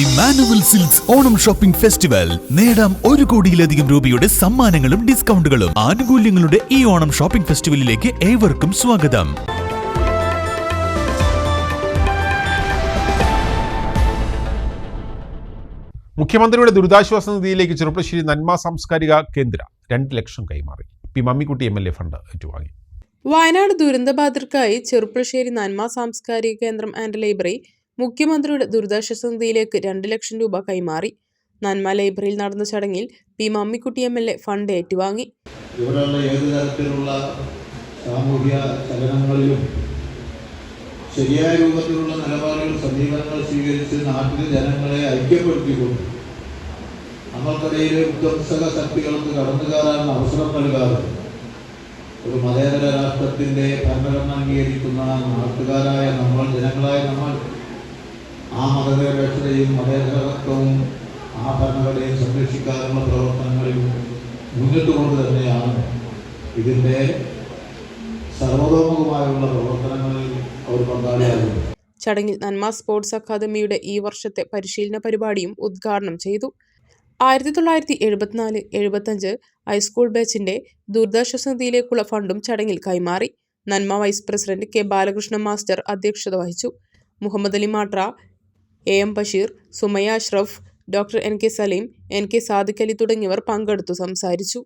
Emmanuel Silks Onam shopping festival നേടാം ഒരു കോടിയിലധികം രൂപയുടെ സമ്മാനങ്ങളും ഡിസ്കൗണ്ടുകളും. ആനുകൂല്യങ്ങളുടെ ഈ ഓണം ഷോപ്പിംഗ് ഫെസ്റ്റിവലിലേക്ക് ഏവർക്കും സ്വാഗതം. മുഖ്യമന്ത്രിയുടെ ദുരിതാശ്വാസ നിധിയിലേക്ക് ചെറുപ്പശ്ശേരി നന്മ സാംസ്കാരിക കേന്ദ്ര. രണ്ട് ലക്ഷം കൈമാറി. P Mammikutty M L A fund ഏറ്റുവാങ്ങി. വയനാട് ദുരന്തബാധിതർക്കായി ചെറുപ്പശ്ശേരി നന്മ സാംസ്കാരിക കേന്ദ്രം ആൻഡ് ലൈബ്രറി മുഖ്യമന്ത്രിയുടെ ദുരിതാശ്വാസ നിധിയിലേക്ക് രണ്ട് ലക്ഷം രൂപ കൈമാറി. നന്മ ലൈബ്രറിയിൽ നടന്ന ചടങ്ങിൽ P Mammikutty M L A fund ഏറ്റുവാങ്ങി. ഇവിടെയുള്ള ഏത് സാമൂഹ്യ ചലനങ്ങളിലും ശരിയായ രൂപത്തിലുള്ള നിലപാടുകൾ സമീപനങ്ങൾ സ്വീകരിച്ച് നാട്ടിലെ ജനങ്ങളെ ഐക്യപ്പെടുത്തിക്കൊണ്ട് നമ്മൾക്കിടയിലെ വിധ്വംസക ശക്തികൾക്ക് കടന്നു കയറാനുള്ള അവസരം നൽകാതെ ഒരു മതേതര രാഷ്ട്രത്തിന്റെ ഭരണഘടന അംഗീകരിക്കുന്ന നാട്ടുകാരായ നമ്മൾ ജനങ്ങളായ നമ്മൾ ആ ഭരണഘടനയെ സംരക്ഷിക്കാനുള്ള പ്രവർത്തനങ്ങളിൽ മുന്നിട്ട് കൊണ്ട് തന്നെയാണ് ഇതിന്റെ സർവതോമുഖമായുള്ള പ്രവർത്തനങ്ങളിൽ അവർ പങ്കാളിയാകുന്നത്. ചടങ്ങിൽ നന്മ സ്പോർട്സ് അക്കാദമിയുടെ ഈ വർഷത്തെ പരിശീലന പരിപാടിയും ഉദ്ഘാടനം ചെയ്തു. ആയിരത്തി തൊള്ളായിരത്തി എഴുപത്തിനാല് എഴുപത്തഞ്ച് ഹൈസ്കൂൾ ബാച്ചിന്റെ ദുരിതാശ്വാസ നിധിയിലേക്കുള്ള ഫണ്ടും ചടങ്ങിൽ കൈമാറി. Nanma vice president K Balakrishna master അധ്യക്ഷത വഹിച്ചു. Muhammad Ali മാട്ര A M Basheer Sumaya Ashraf doctor N K Saleem N K Sadiq Ali തുടങ്ങിയവർ പങ്കെടുത്തു സംസാരിച്ചു.